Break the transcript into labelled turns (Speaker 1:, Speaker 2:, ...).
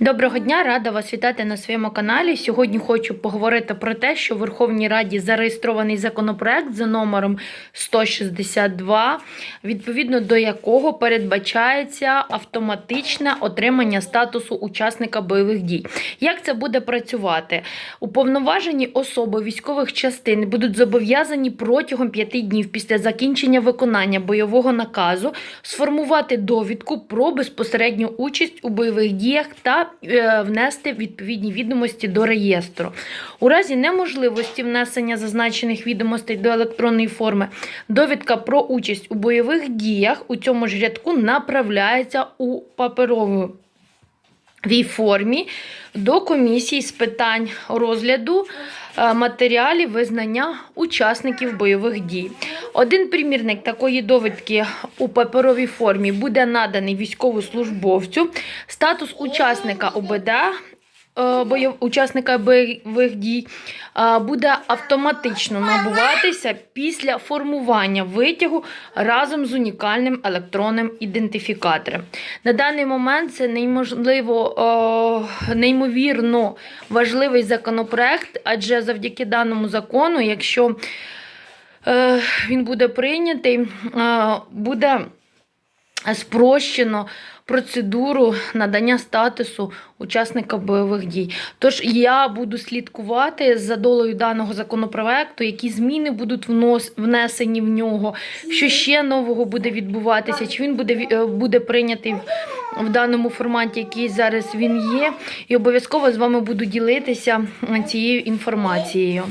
Speaker 1: Доброго дня, рада вас вітати на своєму каналі. Сьогодні хочу поговорити про те, що в Верховній Раді зареєстрований законопроект за номером 162, відповідно до якого передбачається автоматичне отримання статусу учасника бойових дій. Як це буде працювати? Уповноважені особи військових частин будуть зобов'язані протягом п'яти днів після закінчення виконання бойового наказу сформувати довідку про безпосередню участь у бойових діях та е, внести відповідні відомості до реєстру. У разі неможливості внесення зазначених відомостей до електронної форми, довідка про участь у бойових діях у цьому ж рядку направляється у паперову формі до комісії з питань розгляду е, матеріалів визнання учасників бойових дій. Один примірник такої довідки у паперовій формі буде наданий військовослужбовцю. Статус учасника ОБД. Е, Учасника бойових дій е, буде автоматично набуватися після формування витягу разом з унікальним електронним ідентифікатором. На даний момент це неможливо, е, неймовірно важливий законопроект, адже завдяки даному закону, якщо він буде прийнятий, буде спрощено процедуру надання статусу учасника бойових дій. Тож я буду слідкувати за долею даного законопроекту, які зміни будуть внос, внесені в нього, що ще нового буде відбуватися, чи він буде, е, буде прийнятий в, в даному форматі, який зараз він є. І обов'язково з вами буду ділитися е, цією інформацією.